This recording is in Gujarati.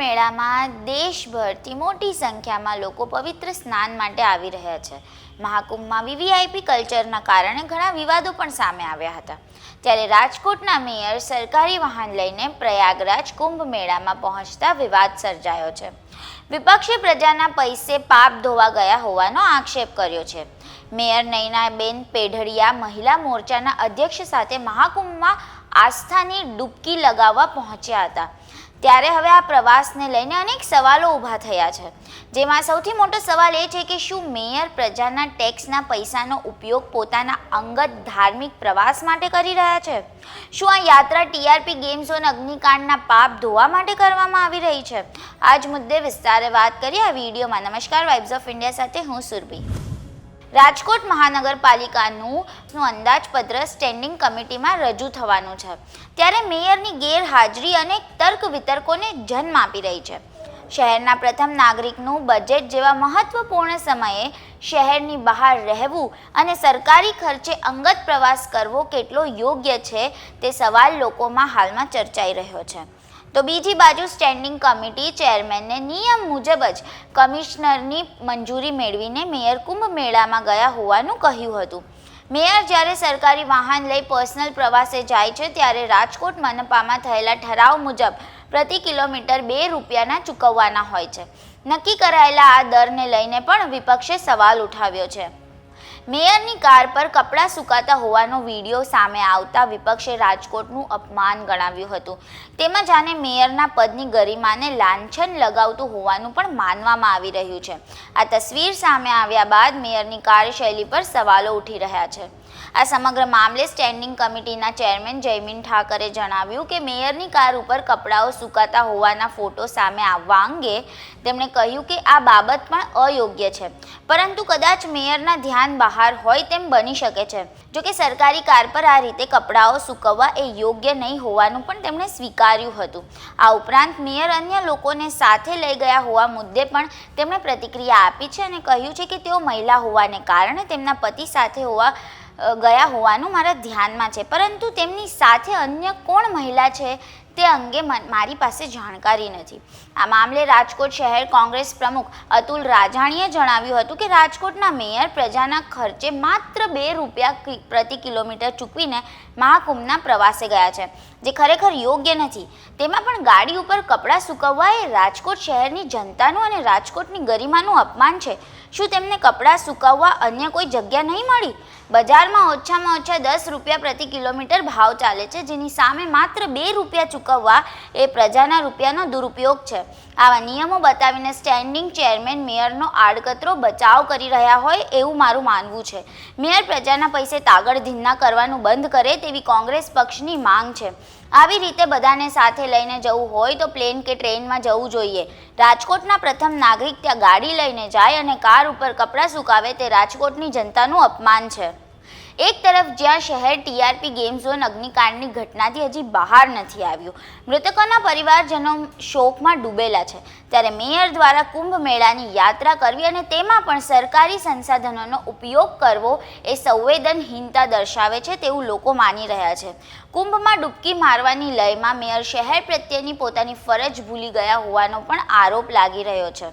મેળામાં દેશભરથી મોટી સંખ્યામાં લોકો પવિત્ર સ્નાન માટે આવી રહ્યા છે. મહાકુંભમાં વીવીઆઈપી કલ્ચરના કારણે ઘણા વિવાદો પણ સામે આવ્યા હતા. ત્યારે રાજકોટના મેયર સરકારી વાહન લઈને પ્રયાગરાજ કુંભ મેળામાં પહોંચતા વિવાદ સર્જાયો છે. વિપક્ષે પ્રજાના પૈસે પાપ ધોવા ગયા હોવાનો આક્ષેપ કર્યો છે. મેયર નૈનાબેન પેઢડિયા મહિલા મોરચાના અધ્યક્ષ સાથે મહાકુંભમાં આસ્થાની ડૂબકી લગાવવા પહોંચ્યા હતા. ત્યારે હવે આ પ્રવાસને લઈને અનેક સવાલો ઊભા થયા છે. જેમાં સૌથી મોટો સવાલ એ છે કે શું મેયર પ્રજાના ટેક્સના પૈસાનો ઉપયોગ પોતાના અંગત ધાર્મિક પ્રવાસ માટે કરી રહ્યા છે? શું આ યાત્રા ટીઆરપી ગેમ ઝોન અગ્નિકાંડના પાપ ધોવા માટે કરવામાં આવી રહી છે? આ જ મુદ્દે વિસ્તારે વાત કરીએ આ વિડીયોમાં. નમસ્કાર, વાઇબ્સ ઓફ ઇન્ડિયા સાથે હું સુરભી. રાજકોટ મહાનગરપાલિકાનું અંદાજપત્ર સ્ટેન્ડિંગ કમિટીમાં રજૂ થવાનું છે. ત્યારે મેયરની ગેરહાજરી અને તર્ક વિતર્કોને જન્મ આપી રહી છે. શહેરના પ્રથમ નાગરિકનું બજેટ જેવા મહત્વપૂર્ણ સમયે શહેરની બહાર રહેવું અને સરકારી ખર્ચે અંગત પ્રવાસ કરવો કેટલો યોગ્ય છે તે સવાલ લોકોમાં હાલમાં ચર્ચાઈ રહ્યો છે. તો બીજી બાજુ સ્ટેન્ડિંગ કમિટી ચેરમેનને નિયમ મુજબ જ કમિશનરની મંજૂરી મેળવીને મેયર કુંભ મેળામાં ગયા હોવાનું કહ્યું હતું. મેયર જ્યારે સરકારી વાહન લઈ પર્સનલ પ્રવાસે જાય છે ત્યારે રાજકોટ મનપામાં થયેલા ઠરાવ મુજબ પ્રતિ કિલોમીટર બે રૂપિયાના ચૂકવવાના હોય છે. નક્કી કરાયેલા આ દરને લઈને પણ વિપક્ષે સવાલ ઉઠાવ્યો છે. મેયરની કાર પર કપડાં સુકાતા હોવાનો વીડિયો સામે આવતા વિપક્ષે રાજકોટનું અપમાન ગણાવ્યું હતું. તેમજ આને મેયરના પદની ગરિમાને લાંછન લગાવતું હોવાનું પણ માનવામાં આવી રહ્યું છે. આ તસવીર સામે આવ્યા બાદ મેયરની કાર્યશૈલી પર સવાલો ઉઠી રહ્યા છે. આ સમગ્ર મામલે સ્ટેન્ડિંગ કમિટીના ચેરમેન જયમીન ઠાકરે જણાવ્યું કે મેયરની કાર ઉપર કપડાઓ સુકાતા હોવાના ફોટો સામે આવવા અંગે તેમણે કહ્યું કે આ બાબત પણ અયોગ્ય છે. પરંતુ કદાચ મેયરના ધ્યાન બહાર હોય તેમ બની શકે છે. જોકે સરકારી કાર પર આ રીતે કપડાઓ સૂકવવા એ યોગ્ય નહીં હોવાનું પણ તેમણે સ્વીકાર્યું હતું. આ ઉપરાંત મેયર અન્ય લોકોને સાથે લઈ ગયા હોવા મુદ્દે પણ તેમણે પ્રતિક્રિયા આપી છે અને કહ્યું છે કે તેઓ મહિલા હોવાને કારણે તેમના પતિ સાથે હોવા ગયા હોવાનું મારા ધ્યાનમાં છે. પરંતુ તેમની સાથે અન્ય કોણ મહિલા છે તે અંગે મારી પાસે જાણકારી નથી. આ મામલે રાજકોટ શહેર કોંગ્રેસ પ્રમુખ અતુલ રાજાણીએ જણાવ્યું હતું કે રાજકોટના મેયર પ્રજાના ખર્ચે માત્ર બે રૂપિયા પ્રતિ કિલોમીટર ચૂકવીને મહાકુંભના પ્રવાસે ગયા છે, જે ખરેખર યોગ્ય નથી. તેમાં પણ ગાડી ઉપર કપડાં સૂકવવા એ રાજકોટ શહેરની જનતાનું અને રાજકોટની ગરિમાનું અપમાન છે. શું તેમને કપડાં સૂકવવા અન્ય કોઈ જગ્યા નહીં મળી? બજારમાં ઓછામાં ઓછા દસ રૂપિયા પ્રતિ કિલોમીટર ભાવ ચાલે છે, જેની સામે માત્ર બે રૂપિયા ચૂકવવા એ પ્રજાના રૂપિયાનો દુરુપયોગ છે. આવા નિયમો બતાવીને સ્ટેન્ડિંગ ચેરમેન મેયરનો આડકતરો બચાવ કરી રહ્યા હોય એવું મારું માનવું છે. મેયર પ્રજાના પૈસે તાગડધીન્ના કરવાનું બંધ કરે તેવી કોંગ્રેસ પક્ષની માંગ છે. આવી રીતે બધાને સાથે લઈને જવું હોય તો પ્લેન કે ટ્રેનમાં જવું જોઈએ. રાજકોટના પ્રથમ નાગરિક ત્યાં ગાડી લઈને જાય અને કાર ઉપર કપડાં સુકાવે તે રાજકોટની જનતાનું અપમાન છે. એક તરફ જ્યાં શહેર ટીઆરપી ગેમ ઝોન અગ્નિકાંડની ઘટનાથી હજી બહાર નથી આવ્યું. મૃતકોના પરિવારજનો શોકમાં ડૂબેલા છે. ત્યારે મેયર દ્વારા કુંભ મેળાની યાત્રા કરવી અને તેમાં પણ સરકારી સંસાધનોનો ઉપયોગ કરવો એ સંવેદનહીનતા દર્શાવે છે તેવું લોકો માની રહ્યા છે. કુંભમાં ડૂબકી મારવાની લયમાં મેયર શહેર પ્રત્યેની પોતાની ફરજ ભૂલી ગયા હોવાનો પણ આરોપ લાગી રહ્યો છે.